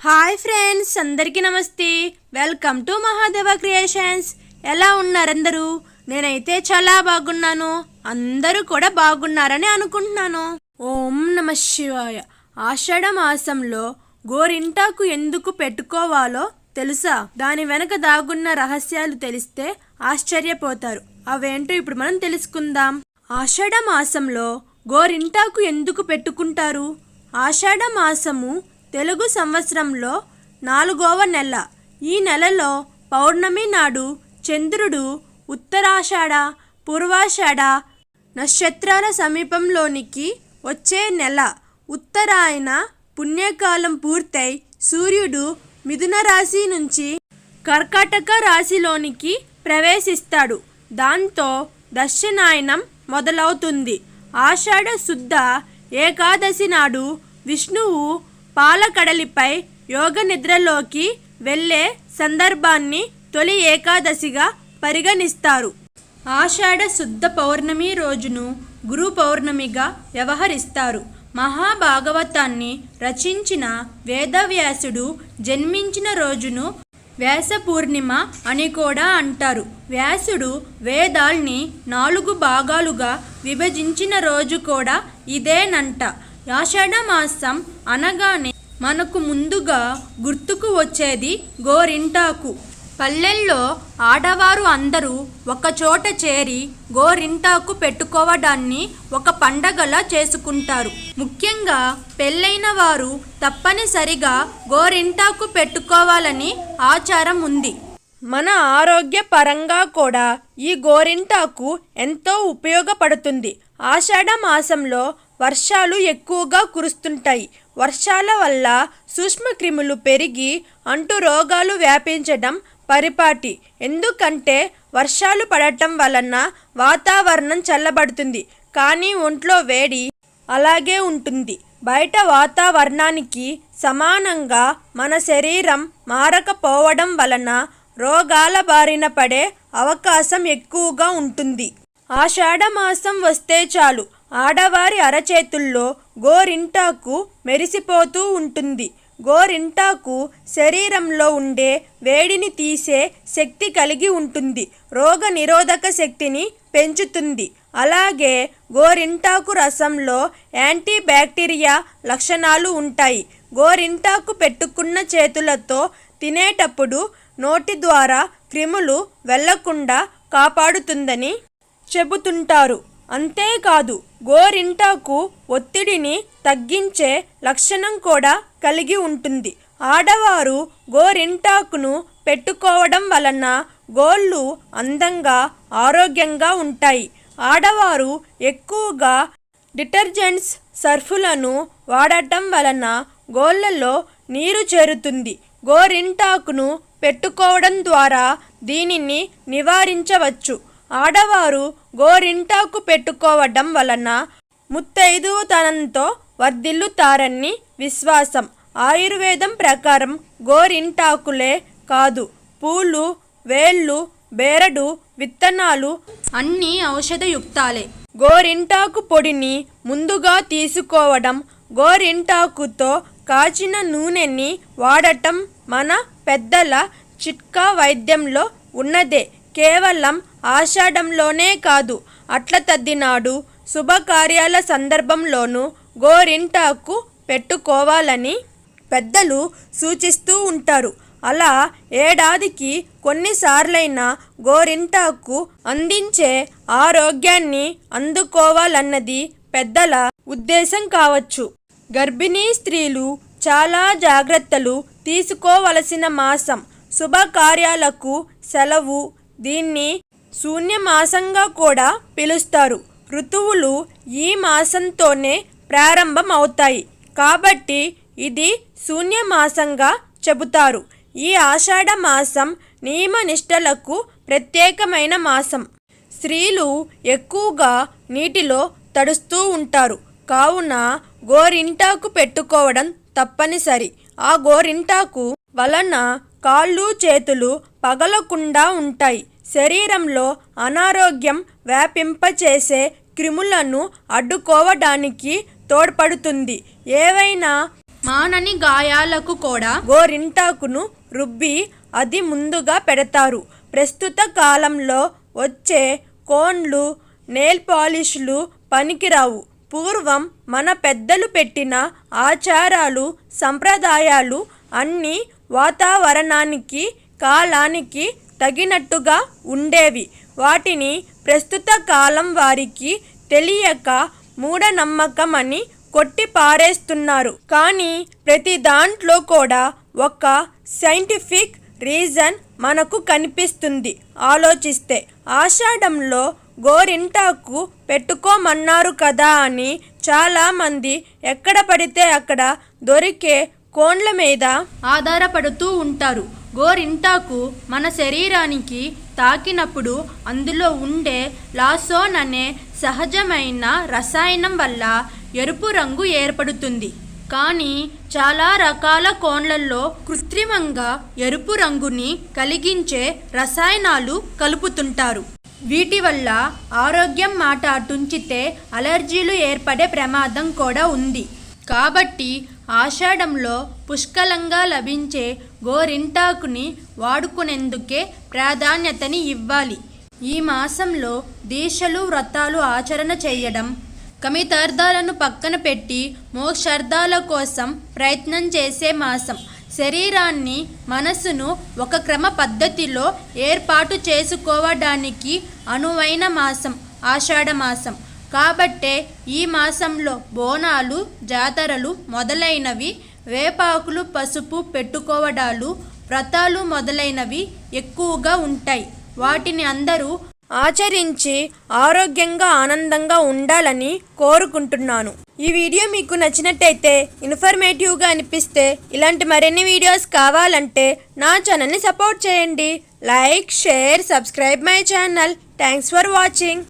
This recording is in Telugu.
హాయ్ ఫ్రెండ్స్ అందరికీ నమస్తే. Welcome to Mahadeva creations. ఎలా ఉన్నారందరూ? నేనైతే చాలా బాగున్నాను. అందరూ కూడా బాగున్నారని అనుకుంటున్నాను. ఓం నమ శివాయ. ఆషాఢ మాసంలో గోరింటాకు ఎందుకు పెట్టుకోవాలో తెలుసా? దాని వెనక దాగున్న రహస్యాలు తెలిస్తే ఆశ్చర్యపోతారు. అవేంటో ఇప్పుడు మనం తెలుసుకుందాం. ఆషాఢ మాసంలో గోరింటాకు ఎందుకు పెట్టుకుంటారు? ఆషాఢ మాసము తెలుగు సంవత్సరంలో నాలుగవ నెల. ఈ నెలలో పౌర్ణమి నాడు చంద్రుడు ఉత్తరాషాఢ పూర్వాషాఢ నక్షత్రాల సమీపంలోనికి వచ్చే నెల. ఉత్తరాయణ పుణ్యకాలం పూర్తయి సూర్యుడు మిథున రాశి నుంచి కర్కాటక రాశిలోనికి ప్రవేశిస్తాడు. దాంతో దర్శనాయనం మొదలవుతుంది. ఆషాఢ శుద్ధ ఏకాదశి నాడు విష్ణువు పాలకడలిపై యోగ నిద్రలోకి వెళ్ళే సందర్భాన్ని తొలి ఏకాదశిగా పరిగణిస్తారు. ఆషాఢ శుద్ధ పౌర్ణమి రోజును గురు పౌర్ణమిగా వ్యవహరిస్తారు. మహాభాగవతాన్ని రచించిన వేదవ్యాసుడు జన్మించిన రోజును వ్యాస పూర్ణిమ అని కూడా అంటారు. వ్యాసుడు వేదాల్ని నాలుగు భాగాలుగా విభజించిన రోజు కూడా ఇదేనంట. మాసం అనగానే మనకు ముందుగా గుర్తుకు వచ్చేది గోరింటాకు. పల్లెల్లో ఆడవారు అందరూ ఒకచోట చేరి గోరింటాకు పెట్టుకోవడాన్ని ఒక పండగలా చేసుకుంటారు. ముఖ్యంగా పెళ్ళైన వారు తప్పనిసరిగా గోరింటాకు పెట్టుకోవాలని ఆచారం ఉంది. మన ఆరోగ్య పరంగా కూడా ఈ గోరింటాకు ఎంతో ఉపయోగపడుతుంది. ఆషాఢ మాసంలో వర్షాలు ఎక్కువగా కురుస్తుంటాయి. వర్షాల వల్ల సూక్ష్మక్రిములు పెరిగి అంటు రోగాలు వ్యాపించడం పరిపాటి. ఎందుకంటే వర్షాలు పడటం వలన వాతావరణం చల్లబడుతుంది. కానీ ఒంట్లో వేడి అలాగే ఉంటుంది. బయట వాతావరణానికి సమానంగా మన శరీరం మారకపోవడం వలన రోగాల బారిన పడే అవకాశం ఎక్కువగా ఉంటుంది. ఆషాఢమాసం వస్తే చాలు. ఆడవారి అరచేతుల్లో గోరింటాకు మెరిసిపోతూ ఉంటుంది. గోరింటాకు శరీరంలో ఉండే వేడిని తీసే శక్తి కలిగి ఉంటుంది. రోగ నిరోధక శక్తిని పెంచుతుంది. అలాగే గోరింటాకు రసంలో యాంటీ బ్యాక్టీరియా లక్షణాలు ఉంటాయి. గోరింటాకు పెట్టుకున్న చేతులతో తినేటప్పుడు నోటి ద్వారా క్రిములు వెళ్ళకుండా కాపాడుతుందని చెబుతుంటారు. అంతేకాదు గోరింటాకు ఒత్తిడిని తగ్గించే లక్షణం కూడా కలిగి ఉంటుంది. ఆడవారు గోరింటాకును పెట్టుకోవడం వలన గోళ్ళు అందంగా ఆరోగ్యంగా ఉంటాయి. ఆడవారు ఎక్కువగా డిటర్జెంట్స్ సర్ఫులను వాడటం వలన గోళ్ళలో నీరు చేరుతుంది. గోరింటాకును పెట్టుకోవడం ద్వారా దీనిని నివారించవచ్చు. ఆడవారు గోరింటాకు పెట్టుకోవడం వలన ముత్తైదువతనంతో వర్ధిల్లుతారని విశ్వాసం. ఆయుర్వేదం ప్రకారం గోరింటాకులే కాదు పూలు వేళ్ళు బేరడు విత్తనాలు అన్నీ ఔషధయుక్తాలే. గోరింటాకు పొడిని ముందుగా తీసుకోవడం గోరింటాకుతో కాచిన నూనెని వాడటం మన పెద్దల చిట్కా వైద్యంలో ఉన్నదే. కేవలం ఆషాఢంలోనే కాదు. అట్ల తద్దినాడు శుభకార్యాల సందర్భంలోనూ గోరింటాకు పెట్టుకోవాలని పెద్దలు సూచిస్తూ ఉంటారు. అలా ఏడాదికి కొన్నిసార్లైనా గోరింటాకు అందించే ఆరోగ్యాన్ని అందుకోవాలన్నది పెద్దల ఉద్దేశం కావచ్చు. గర్భిణీ స్త్రీలు చాలా జాగ్రత్తలు తీసుకోవలసిన మాసం. శుభకార్యాలకు సెలవు దీన్ని శూన్యమాసంగా కూడా పిలుస్తారు. ఋతువులు ఈ మాసంతోనే ప్రారంభం అవుతాయి కాబట్టి ఇది శూన్యమాసంగా చెబుతారు. ఈ ఆషాఢ మాసం నియమనిష్టలకు ప్రత్యేకమైన మాసం. స్త్రీలు ఎక్కువగా నీటిలో తడుస్తూ ఉంటారు. కావున గోరింటాకు పెట్టుకోవడం తప్పనిసరి. ఆ గోరింటాకు వలన కాళ్ళు చేతులు పగలకుండా ఉంటాయి. శరీరంలో అనారోగ్యం వ్యాపింపచేసే క్రిములను అడ్డుకోవడానికి తోడ్పడుతుంది. ఏవైనా మానని గాయాలకు కూడా గోరింటాకును రుబ్బి అది ముందుగా పెడతారు. ప్రస్తుత కాలంలో వచ్చే కోన్లు నెయిల్ పాలిష్లు పనికిరావు. పూర్వం మన పెద్దలు పెట్టిన ఆచారాలు సంప్రదాయాలు అన్నీ వాతావరణానికి కాలానికి తగినట్టుగా ఉండేవి. వాటిని ప్రస్తుత కాలం వారికి తెలియక మూఢనమ్మకం అని కొట్టి పారేస్తున్నారు కానీ ప్రతి దాంట్లో కూడా ఒక సైంటిఫిక్ రీజన్ మనకు కనిపిస్తుంది. ఆలోచిస్తే ఆషాఢంలో గోరింటాకు పెట్టుకోమన్నారు కదా అని చాలామంది ఎక్కడ పడితే అక్కడ దొరికే కోండ్ల మీద ఆధారపడుతూ ఉంటారు. గోరింటాకు మన శరీరానికి తాకినప్పుడు అందులో ఉండే లాసోన్ అనే సహజమైన రసాయనం వల్ల ఎరుపు రంగు ఏర్పడుతుంది. కానీ చాలా రకాల కోన్లలో కృత్రిమంగా ఎరుపు రంగుని కలిగించే రసాయనాలు కలుపుతుంటారు. వీటి వల్ల ఆరోగ్యం మాట అటుంచితే అలర్జీలు ఏర్పడే ప్రమాదం కూడా ఉంది. కాబట్టి ఆషాఢంలో పుష్కలంగా లభించే గోరింటాకుని వాడుకునేందుకే ప్రాధాన్యతని ఇవ్వాలి. ఈ మాసంలో దీక్షలు వ్రతాలు ఆచరణ చేయడం కమితార్థాలను పక్కన పెట్టి మోక్షార్థాల కోసం ప్రయత్నం చేసే మాసం. శరీరాన్ని మనసును ఒక క్రమ పద్ధతిలో ఏర్పాటు చేసుకోవడానికి అనువైన మాసం ఆషాఢ మాసం. కాబట్టే ఈ మాసంలో బోనాలు జాతరలు మొదలైనవి వేపాకులు పసుపు పెట్టుకోవడాలు వ్రతాలు మొదలైనవి ఎక్కువగా ఉంటాయి. వాటిని అందరూ ఆచరించి ఆరోగ్యంగా ఆనందంగా ఉండాలని కోరుకుంటున్నాను. ఈ వీడియో మీకు నచ్చినట్టయితే ఇన్ఫర్మేటివ్గా అనిపిస్తే ఇలాంటి మరిన్ని వీడియోస్ కావాలంటే నా ఛానల్ని సపోర్ట్ చేయండి. Like share subscribe my channel. Thanks for watching.